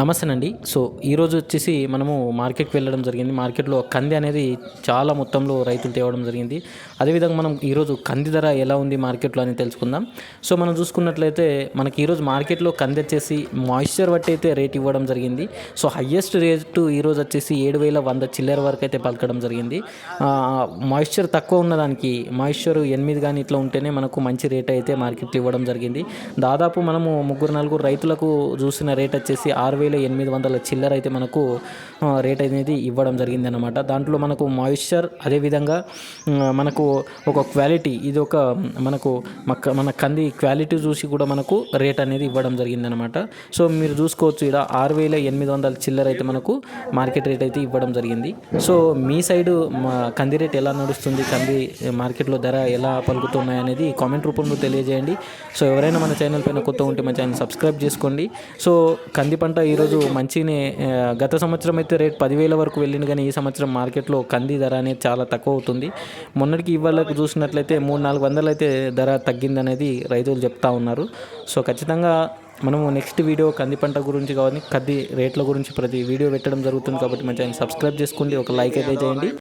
నమస్తేనండి. So ఈరోజు వచ్చేసి మనము మార్కెట్కి వెళ్ళడం జరిగింది. మార్కెట్లో కంది అనేది చాలా మొత్తంలో రైతులు తేవడం జరిగింది. అదేవిధంగా మనం ఈరోజు కంది ధర ఎలా ఉంది మార్కెట్లో అని తెలుసుకుందాం. సో మనం చూసుకున్నట్లయితే మనకి ఈరోజు మార్కెట్లో కంది వచ్చేసి మాయిశ్చర్ బట్టి అయితే రేట్ ఇవ్వడం జరిగింది. సో హయ్యెస్ట్ రేటు ఈరోజు వచ్చేసి ఏడు వేల వంద చిల్లర వరకు అయితే పలకడం జరిగింది. మాయిశ్చర్ తక్కువ ఉన్నదానికి మాయిశ్చర్ ఎనిమిది కానీ ఇట్లా ఉంటేనే మనకు మంచి రేట్ అయితే మార్కెట్లో ఇవ్వడం జరిగింది. దాదాపు మనము ముగ్గురు నలుగురు రైతులకు చూసిన రేట్ వచ్చేసి ఆరు వేల ఎనిమిది వందల చిల్లర అయితే మనకు రేట్ అనేది ఇవ్వడం జరిగింది అనమాట దాంట్లో మనకు మాయిశ్చర్ అదేవిధంగా మనకు ఒక క్వాలిటీ ఇది ఒక మనకు మక్క మన కంది క్వాలిటీ చూసి కూడా మనకు రేట్ అనేది ఇవ్వడం జరిగింది అనమాట సో మీరు చూసుకోవచ్చు ఇక్కడ ఆరు వేల ఎనిమిది వందల చిల్లర అయితే మనకు మార్కెట్ రేట్ అయితే ఇవ్వడం జరిగింది. సో మీ సైడు మా కంది రేట్ ఎలా నడుస్తుంది కంది మార్కెట్లో ధర ఎలా పలుకుతున్నాయి అనేది కామెంట్ రూపంలో తెలియజేయండి. సో ఎవరైనా మన ఛానల్ పైన కొత్త ఉంటే మన ఛానల్ సబ్స్క్రైబ్ చేసుకోండి. సో కంది పంట ఈరోజు మంచిగానే గత సంవత్సరం అయితే రేట్ పదివేల వరకు వెళ్ళింది కానీ ఈ సంవత్సరం మార్కెట్లో కంది ధర అనేది చాలా తక్కువ అవుతుంది. మొన్నటికి ఇవాళకు చూసినట్లయితే మూడు నాలుగు వందలు అయితే ధర తగ్గింది అనేది రైతులు చెప్తా ఉన్నారు. సో ఖచ్చితంగా మనము నెక్స్ట్ వీడియో కంది పంట గురించి కాబట్టి కంది రేట్ల గురించి ప్రతి వీడియో పెట్టడం జరుగుతుంది కాబట్టి మంచి ఆయన సబ్స్క్రైబ్ చేసుకోండి. ఒక లైక్ అయితే చేయండి.